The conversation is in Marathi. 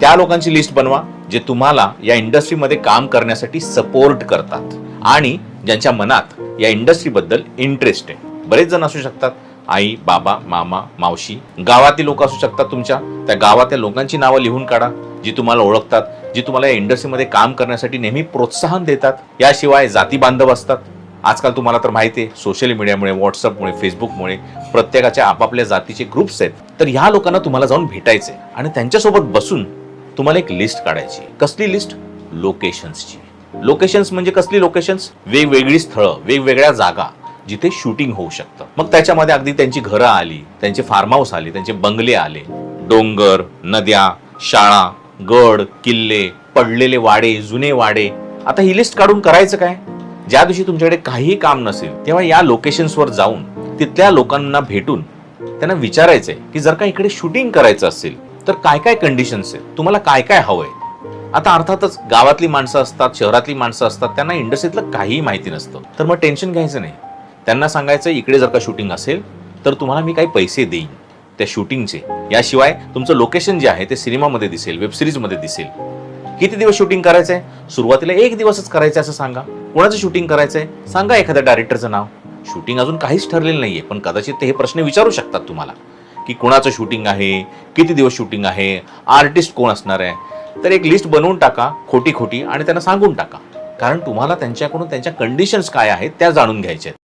त्या लोकांची लिस्ट बनवा जे तुम्हाला या इंडस्ट्रीमध्ये काम करण्यासाठी सपोर्ट करतात. आणि ज्यांच्या मनात या इंडस्ट्रीबद्दल इंटरेस्ट आहे. बरेच जण असू शकतात. आई बाबा मामा मावशी गावातील लोक असू शकतात तुमच्या. त्या गावातल्या लोकांची नावं लिहून काढा जी तुम्हाला ओळखतात जी तुम्हाला या इंडस्ट्रीमध्ये काम करण्यासाठी नेहमी प्रोत्साहन देतात. याशिवाय जाती बांधव असतात. आजकाल तुम्हाला तर माहिती आहे सोशल मीडियामुळे व्हॉट्सअपमुळे फेसबुकमुळे प्रत्येकाच्या आपापल्या जातीचे ग्रुप्स आहेत. तर ह्या लोकांना तुम्हाला जाऊन भेटायचे आणि त्यांच्यासोबत बसून तुम्हाला एक लिस्ट काढायची. कसली लिस्ट लोकेशन्सची लोकेशन्स म्हणजे कसली लोकेशन्स वेगवेगळी स्थळं वेगवेगळ्या जागा जिथे शूटिंग होऊ शकतं. मग त्याच्यामध्ये अगदी त्यांची घरं आली त्यांचे फार्म हाऊस आले त्यांचे बंगले आले. डोंगर नद्या शाळा गड किल्ले पडलेले वाडे जुने वाडे. आता ही लिस्ट काढून करायचं काय? ज्या दिवशी तुमच्याकडे काहीही काम नसेल तेव्हा या लोकेशन्सवर जाऊन तिथल्या लोकांना भेटून त्यांना विचारायचंय की जर का इकडे शूटिंग करायचं असेल तर काय काय कंडिशन्स आहेत? तुम्हाला काय काय हवंय? आता अर्थातच गावातली माणसं असतात शहरातली माणसं असतात त्यांना इंडस्ट्रीतलं काहीही माहिती नसतं. तर मग टेन्शन घ्यायचं नाही. त्यांना सांगायचं इकडे जर का शूटिंग असेल तर तुम्हाला मी काही पैसे देईन. त्या शूटिंगचे याशिवाय तुमचं लोकेशन जे आहे ते सिनेमामध्ये दिसेल वेबसिरीजमध्ये दिसेल. किती दिवस शूटिंग करायचंय? सुरुवातीला एक दिवसच करायचं असं सांगा. कोणाचं शूटिंग करायचंय? सांगा एखाद्या डायरेक्टरचं नाव. शूटिंग अजून काहीच ठरलेलं नाहीये पण कदाचित ते हे प्रश्न विचारू शकतात तुम्हाला. की कोणाचं शूटिंग आहे किती दिवस शूटिंग आहे आर्टिस्ट कोण असणार आहे? तर एक लिस्ट बनवून टाका खोटी खोटी आणि त्यांना सांगून टाका. कारण तुम्हाला त्यांच्याकडून त्यांच्या कंडिशन्स काय आहेत त्या जाणून घ्यायच्या आहेत.